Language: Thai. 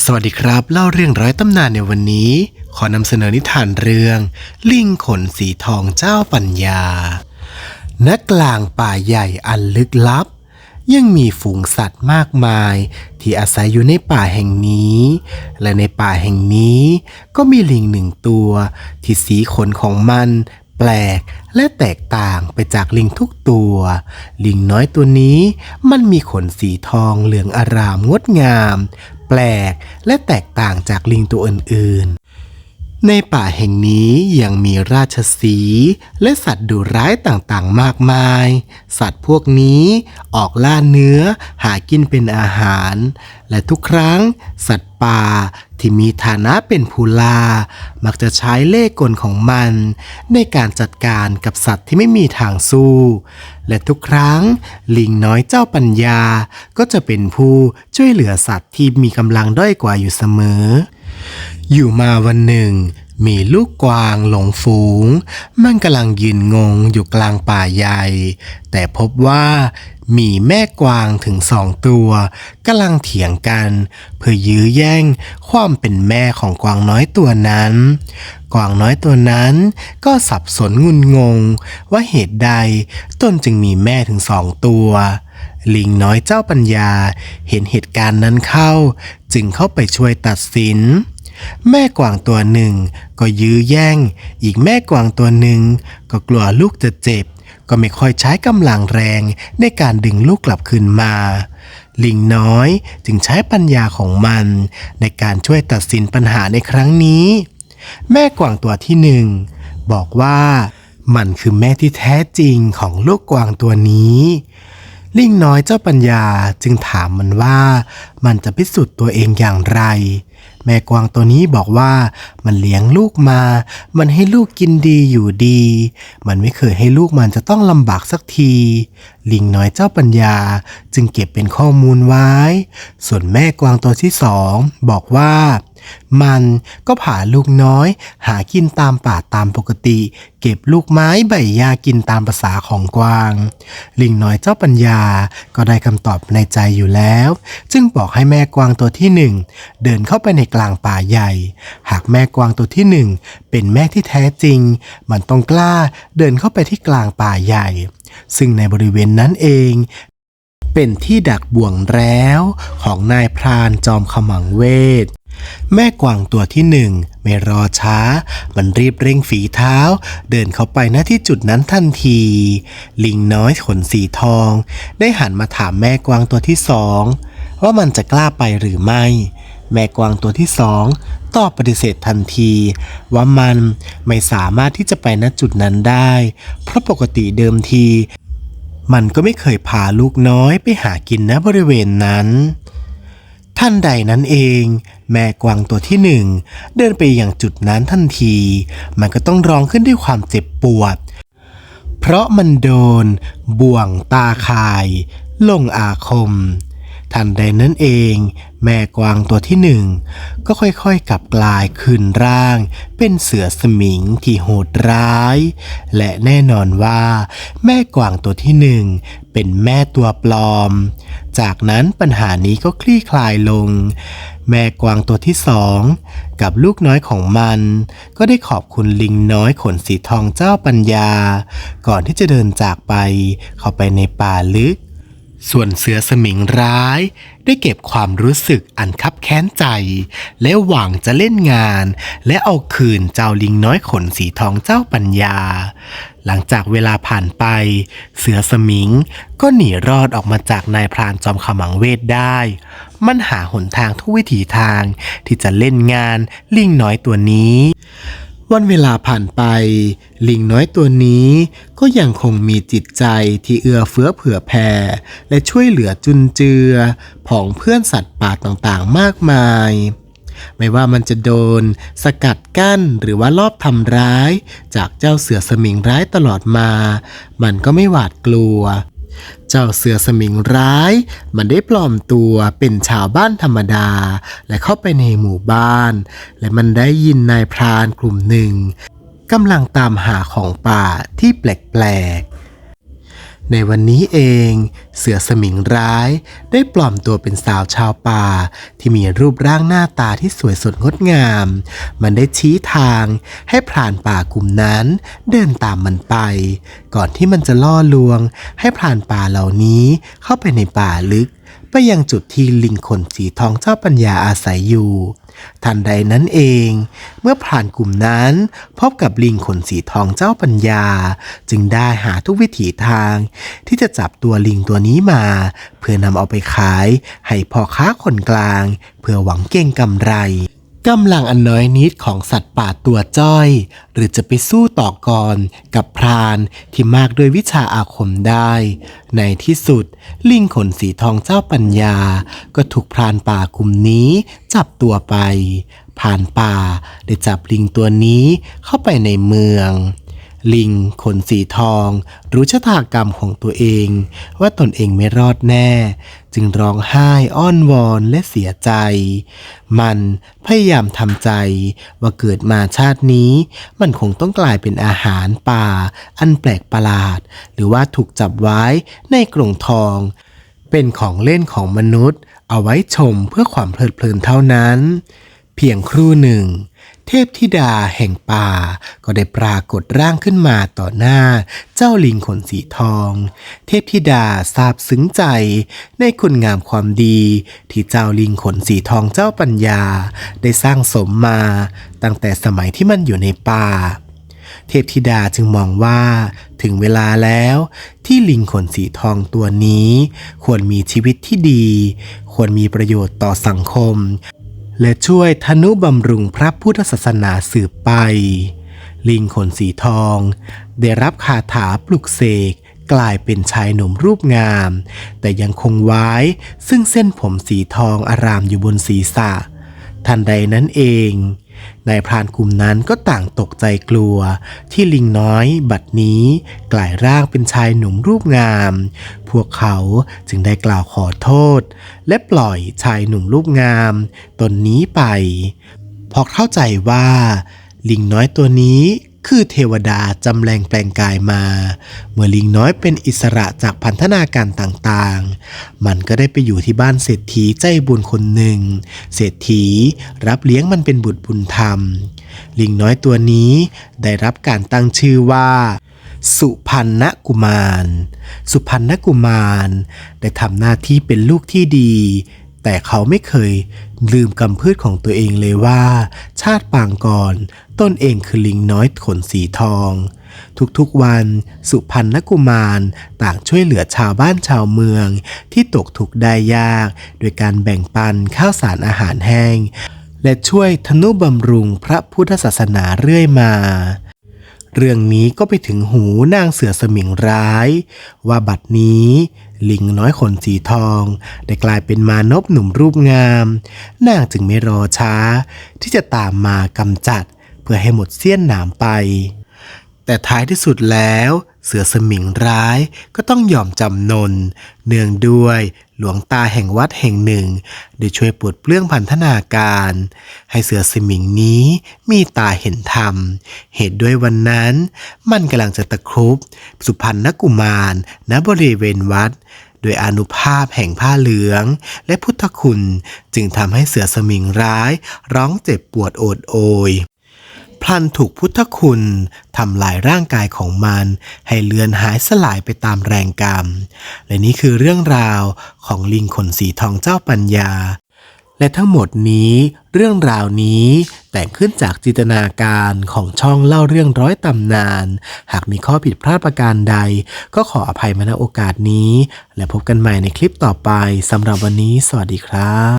สวัสดีครับ เล่าเรื่องร้อยตำนานในวันนี้ ขอนำเสนอนิทานเรื่อง ลิงขนสีทองเจ้าปัญญา ณ กลางป่าใหญ่อันลึกลับ ยังมีฝูงสัตว์มากมาย ที่อาศัยอยู่ในป่าแห่งนี้ และในป่าแห่งนี้ ก็มีลิงหนึ่งตัว ที่สีขนของมัน แปลกและแตกต่างไปจากลิงทุกตัว ลิงน้อยตัวนี้ มันมีขนสีทองเหลืองอารามงดงาม ปลกและแตกต่างจากลิงตัวอื่นๆ ในป่าแห่งนี้ยังมีราชสีและสัตว์ดุร้ายต่างๆ มากมาย สัตว์พวกนี้ออกล่าเนื้อหากินเป็นอาหาร และทุกครั้งสัตว์ ป่า ที่มีฐานะเป็นผู้ล่ามักจะใช้เล่กลของมัน ในการจัดการกับสัตว์ที่ไม่มีทางสู้ และทุกครั้ง ลิงน้อยเจ้าปัญญา ก็จะเป็นผู้ช่วยเหลือสัตว์ที่มีกำลังด้อยกว่าอยู่เสมอ อยู่มาวันหนึ่งมีลูกกวางหลงฝูง มันกำลังยืนงงอยู่กลางป่าใหญ่ แต่พบว่า มีแม่กวางถึงสองตัวกำลังเถียงกัน เพื่อยื้อแย่งความเป็นแม่ของกวางน้อยตัวนั้น กวางน้อยตัวนั้นก็สับสนงุนงง ว่าเหตุใดตนจึงมีแม่ถึงสองตัว ลิงน้อยเจ้าปัญญาเห็นเหตุการณ์นั้นเข้า จึงเข้าไปช่วยตัดสินแม่กวางตัวหนึ่งก็ยื้อแย่ง อีกแม่กวางตัวหนึ่งก็กลัวลูกจะเจ็บ ก็ไม่ค่อยใช้กำลังแรงในการดึงลูกกลับคืนมา ลิงน้อยจึงใช้ปัญญาของมัน ในการช่วยตัดสินปัญหาในครั้งนี้ แม่กวางตัวที่หนึ่งบอกว่ามันคือแม่ที่แท้จริงของลูกกวางตัวนี้ ลิงน้อยเจ้าปัญญาจึงถามมันว่ามันจะพิสูจน์ตัวเองอย่างไร แม่กวางตัวนี้บอกว่ามันเลี้ยงลูกมา มันให้ลูกกินดีอยู่ดี มันไม่เคยให้ลูกมันจะต้องลำบากสักที ลิงน้อยเจ้าปัญญาจึงเก็บเป็นข้อมูลไว้ ส่วนแม่กวางตัวที่สองบอกว่า มันก็ผ่าลูกน้อย หากินตามป่าตามปกติ เก็บลูกไม้ใบหญ้ากินตามภาษาของกวาง ลิงน้อยเจ้าปัญญาก็ได้คำตอบในใจอยู่แล้ว จึงบอกให้แม่กวางตัวที่หนึ่งเดินเข้าไปในกลางป่าใหญ่ หากแม่กวางตัวที่หนึ่งเป็นแม่ที่แท้จริง มันต้องกล้าเดินเข้าไปที่กลางป่าใหญ่ ซึ่งในบริเวณนั้นเองเป็นที่ดักบ่วงแล้วของนายพรานจอมขมังเวท แม่กวางตัวที่หนึ่งไม่รอช้า มันรีบเร่งฝีเท้า เดินเข้าไปณที่จุดนั้นทันที ลิงน้อยขนสีทอง ได้หันมาถามแม่กวางตัวที่สองว่ามันจะกล้าไปหรือไม่ แม่กวางตัวที่สองตอบปฏิเสธทันที ว่ามันไม่สามารถที่จะไปณจุดนั้นได้ เพราะปกติเดิมที มันก็ไม่เคยพาลูกน้อยไปหากินณบริเวณนั้น ท่านใดนั้นเอง แม่กวางตัวที่หนึ่งเดินไปอย่างจุดนั้นทันที มันก็ต้องร้องขึ้นด้วยความเจ็บปวด เพราะมันโดน บ่วงตาคาย ลงอาคม ทันใดนั้นเอง แม่กวางตัวที่หนึ่งก็ค่อยๆกลับกลายคืนร่าง เป็นเสือสมิงที่โหดร้าย และแน่นอนว่า แม่กวางตัวที่หนึ่งเป็นแม่ตัวปลอม จากนั้นปัญหานี้ก็คลี่คลายลง แม่กวางตัวที่สองกับลูกน้อยของมัน ก็ได้ขอบคุณลิงน้อยขนสีทองเจ้าปัญญา ก่อนที่จะเดินจากไปเข้าไปในป่าลึก ส่วนเสือสมิงร้าย ได้เก็บความรู้สึกอันคับแค้นใจ และหวังจะเล่นงาน และเอาคืนเจ้าลิงน้อยขนสีทองเจ้าปัญญา หลังจากเวลาผ่านไป เสือสมิงก็หนีรอดออกมาจากนายพรานจอมขมังเวทได้ มันหาหนทางทุกวิถีทางที่จะเล่นงานลิงน้อยตัวนี้ วันเวลาผ่านไป ลิงน้อยตัวนี้ก็ยังคงมีจิตใจที่เอื้อเฟื้อเผื่อแผ่ และช่วยเหลือจุนเจือผองเพื่อนสัตว์ป่าต่างๆมากมาย ไม่ว่ามันจะโดน สกัดกั้นหรือว่ารอบทำร้าย จากเจ้าเสือสมิงร้ายตลอดมา มันก็ไม่หวาดกลัว เจ้าเสือสมิงร้าย มันได้ปลอมตัวเป็นชาวบ้านธรรมดา และเข้าไปในหมู่บ้าน และมันได้ยินนายพรานกลุ่มหนึ่งกำลังตามหาของป่าที่แปลกๆ ในวันนี้เอง เสือสมิงร้าย ได้ปลอมตัวเป็นสาวชาวป่า ที่มีรูปร่างหน้าตาที่สวยสดงดงาม มันได้ชี้ทางให้พรานป่ากลุ่มนั้น เดินตามมันไป ก่อนที่มันจะล่อลวง ให้พรานป่าเหล่านี้เข้าไปในป่าลึก ไปยังจุดที่ลิงขนสีทองเจ้าปัญญาอาศัยอยู่ ทันใดนั้นเอง เมื่อผ่านกลุ่มนั้นพบกับลิงขนสีทองเจ้าปัญญา จึงได้หาทุกวิถีทาง ที่จะจับตัวลิงตัวนี้มา เพื่อนำเอาไปขาย ให้พ่อค้าคนกลาง เพื่อหวังเก่งกำไร กำลังอันน้อยนิดของสัตว์ป่าตัวจ้อย หรือจะไปสู้ต่อกรกับพรานที่มากด้วยวิชาอาคมได้ ในที่สุด ลิงขนสีทองเจ้าปัญญา ก็ถูกพรานป่ากลุ่มนี้จับตัวไป ผ่านป่าได้จับลิงตัวนี้เข้าไปในเมือง ลิงขนสีทอง รู้ชะตากรรมของตัวเอง ว่าตนเองไม่รอดแน่ จึงร้องไห้อ้อนวอนและเสียใจ มันพยายามทำใจ ว่าเกิดมาชาตินี้ มันคงต้องกลายเป็นอาหารป่า อันแปลกประหลาด หรือว่าถูกจับไว้ในกรงทอง เป็นของเล่นของมนุษย์ เอาไว้ชมเพื่อความเพลิดเพลินเท่านั้น เพียงครู่หนึ่ง ทพธิดาแห่งป่า ก็ได้ปรากฏร่างขึ้นมาต่อหน้า เจ้าลิงขนสีทอง เทพธิดาซาบซึ้งใจในคุณงามความดี ที่เจ้าลิงขนสีทองเจ้าปัญญา ได้สร้างสมมา ตั้งแต่สมัยที่มันอยู่ในป่า เทพธิดาจึงมองว่า ถึงเวลาแล้วที่ลิงขนสีทองตัวนี้ ควรมีชีวิตที่ดี ควรมีประโยชน์ต่อสังคม และช่วยทนุบำรุงพระพุทธศาสนาสืบไป ลิงขนสีทอง ได้รับคาถาปลุกเสกกลายเป็นชายหนุ่มรูปงาม แต่ยังคงไว้ซึ่งเส้นผมสีทองอารามอยู่บนศีรษะ ทันใดนั้นเอง นายพรานกลุ่มนั้นก็ต่างตกใจกลัว ที่ลิงน้อยบัดนี้กลายร่างเป็นชายหนุ่มรูปงาม พวกเขาจึงได้กล่าวขอโทษ และปล่อยชายหนุ่มรูปงามตนนี้ไปเพราะเข้าใจว่า ลิงน้อยตัวนี้ คือเทวดาจำแรงแปลงกายมา เมื่อลิงน้อยเป็นอิสระจากพันธนาการต่างๆ มันก็ได้ไปอยู่ที่บ้านเศรษฐีใจบุญคนหนึ่ง เศรษฐีรับเลี้ยงมันเป็นบุตรบุญธรรม ลิงน้อยตัวนี้ได้รับการตั้งชื่อว่าสุพันนกุมาร สุพันนกุมาร ได้ทำหน้าที่เป็นลูกที่ดี แต่เขาไม่เคยลืมกำพืชของตัวเองเลยว่า ชาติปางก่อนต้นเองคือลิงน้อยขนสีทอง ทุกๆวันสุพันนกุมารต่างช่วยเหลือชาวบ้านชาวเมือง ที่ตกทุกข์ได้ยาก โดยการแบ่งปันข้าวสารอาหารแห้ง และช่วยทนุบำรุงพระพุทธศาสนาเรื่อยมา เรื่องนี้ก็ไปถึงหูนางเสือสมิงร้าย ว่าบัดนี้ลิงน้อยขนสีทอง ได้กลายเป็นมานพหนุ่มรูปงามนางจึงไม่รอช้า ที่จะตามมากำจัด เพื่อให้หมดเสี้ยนหนามไป แต่ท้ายที่สุดแล้ว เสือสมิงร้ายก็ต้องยอมจำนน เนื่องด้วยหลวงตาแห่งวัดแห่งหนึ่ง ได้ช่วยปลดเปลื้องพันธนาการ ให้เสือสมิงนี้มีตาเห็นธรรม เหตุด้วยวันนั้น มันกำลังจะตะครุบ สุพรรณกุมารณบริเวณวัดโดยอนุภาพแห่งผ้าเหลือง และพุทธคุณจึงทำให้เสือสมิงร้าย ร้องเจ็บปวดโอดโอย พลันถูกพุทธคุณทำลายร่างกายของมัน ให้เลือนหายสลายไปตามแรงกรรม และนี่คือเรื่องราวของลิงขนสีทองเจ้าปัญญา และทั้งหมดนี้เรื่องราวนี้แต่งขึ้นจากจินตนาการของช่องเล่าเรื่องร้อยตำนาน หากมีข้อผิดพลาดประการใด ก็ขออภัยมาณโอกาสนี้ และพบกันใหม่ในคลิปต่อไปสำหรับวันนี้ สวัสดีครับ